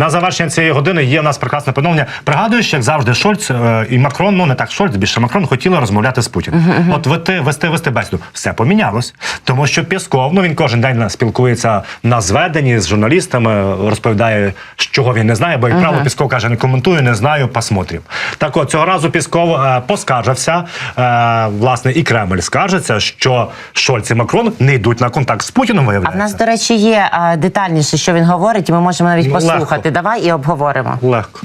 на завершення цієї години є у нас прекрасне повідомлення. Пригадуєш, як завжди, Шольц е, і Макрон, ну не так Шольц, більше Макрон хотіли розмовляти з Путіним. От вести, вести, вести бесіду. Все помінялось. Тому що Пісков, ну він кожен день спілкується на зведенні з журналістами, розповідає, чого він не знає, бо як правило Пісков каже, не коментую, не знаю, посмотрим. Так от цього разу Пісков е, поскаржився, е, власне, і Кремль скаржиться, що Шольц і Макрон не йдуть на контакт з Путіним. А в нас, до речі, є а, детальніше, що він говорить, і ми можемо навіть Ну, легко. Послухати. Давай і обговоримо. легко.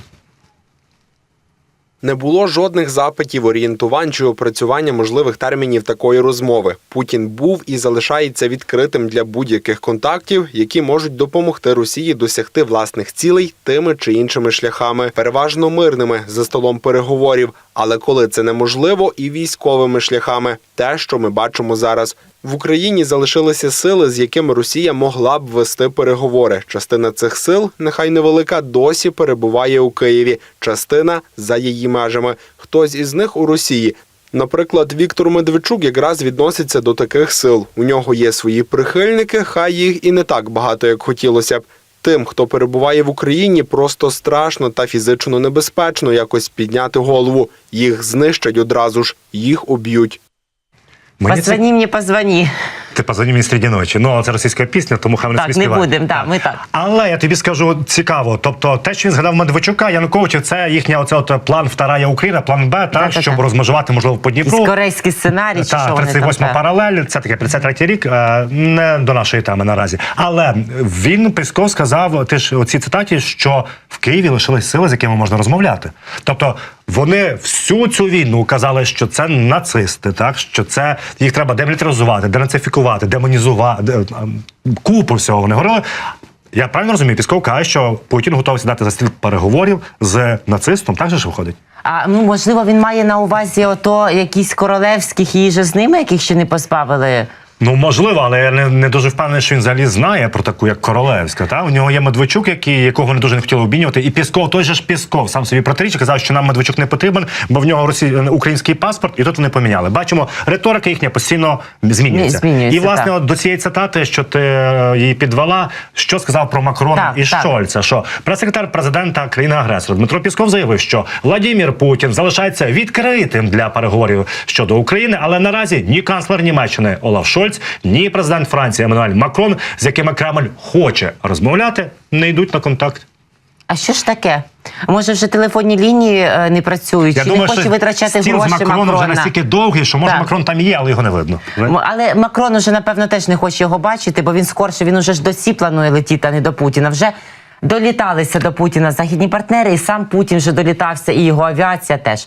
Не було жодних запитів, орієнтувань чи опрацювання можливих термінів такої розмови. Путін був і залишається відкритим для будь-яких контактів, які можуть допомогти Росії досягти власних цілей тими чи іншими шляхами, переважно мирними за столом переговорів. Але коли це неможливо, і військовими шляхами, те, що ми бачимо зараз. В Україні залишилися сили, з якими Росія могла б вести переговори. Частина цих сил, нехай невелика, досі перебуває у Києві. Частина за її межами. Хтось із них у Росії. Наприклад, Віктор Медведчук якраз відноситься до таких сил. У нього є свої прихильники, хай їх і не так багато, як хотілося б. Тим, хто перебуває в Україні, просто страшно та фізично небезпечно якось підняти голову. Їх знищать одразу ж, їх уб'ють. Позвони Позвоні мені, позвоні. Ти позвоні мені серед ночі. Ну це російська пісня, тому хай вони Так, не будемо, да, ми так. Але я тобі скажу цікаво. Тобто, те, що він згадав Медведчука, Януковича, це їхня оце от план Вторая Україна, план Б, так, Да-да-да. щоб розмежувати можливо по Дніпру. Корейський сценарій, чи Та, що вони там? 38 так? паралель, це таке 53 рік, е, не до нашої теми наразі. Але він Песков сказав ти ж у цій цитаті, що в Києві лишились сили, з якими можна розмовляти. Тобто вони всю цю війну казали, що це нацисти, так що це їх треба демілітаризувати, денацифікувати, демонізувати, ем, купу всього вони говорили. Я правильно розумію, Пісков каже, що Путін готовий сідати за стіл переговорів з нацистом. Так же ж виходить? А ну можливо, він має на увазі ото якісь королевських їжі з ними, яких ще не позбавили. Ну можливо, але я не, не дуже впевнений, що він взагалі знає про таку, як королевська. Та у нього є Медведчук, який якого не дуже не хотіли обмінювати, і Пісков, той же ж Пісков, сам собі протирічив, казав, що нам Медведчук не потрібен, бо в нього росі... український паспорт, і тут вони поміняли. Бачимо, риторика їхня постійно змінюється. Змінюється, і власне, так. от до цієї цитати, що ти е, її підвела, що сказав про Макрона Так, і так. Шольца, що прес-секретар президента країни-агресора Дмитро Пісков заявив, що Владимир Путін залишається відкритим для переговорів щодо України, але наразі ні канцлер Німеччини Олаф Шольц, ні президент Франції Еммануель Макрон, з якими Кремль хоче розмовляти, не йдуть на контакт. А що ж таке? Може, вже телефонні лінії е, не працюють, чи не хоче витрачати стіл гроші з Макроном вже настільки довгий, що може Так. Макрон там і є, але його не видно. Але Макрон уже, напевно, теж не хоче його бачити, бо він скорше, він уже ж до Сі планує летіти, а не до Путіна. Вже доліталися до Путіна західні партнери, і сам Путін вже долітався, і його авіація теж.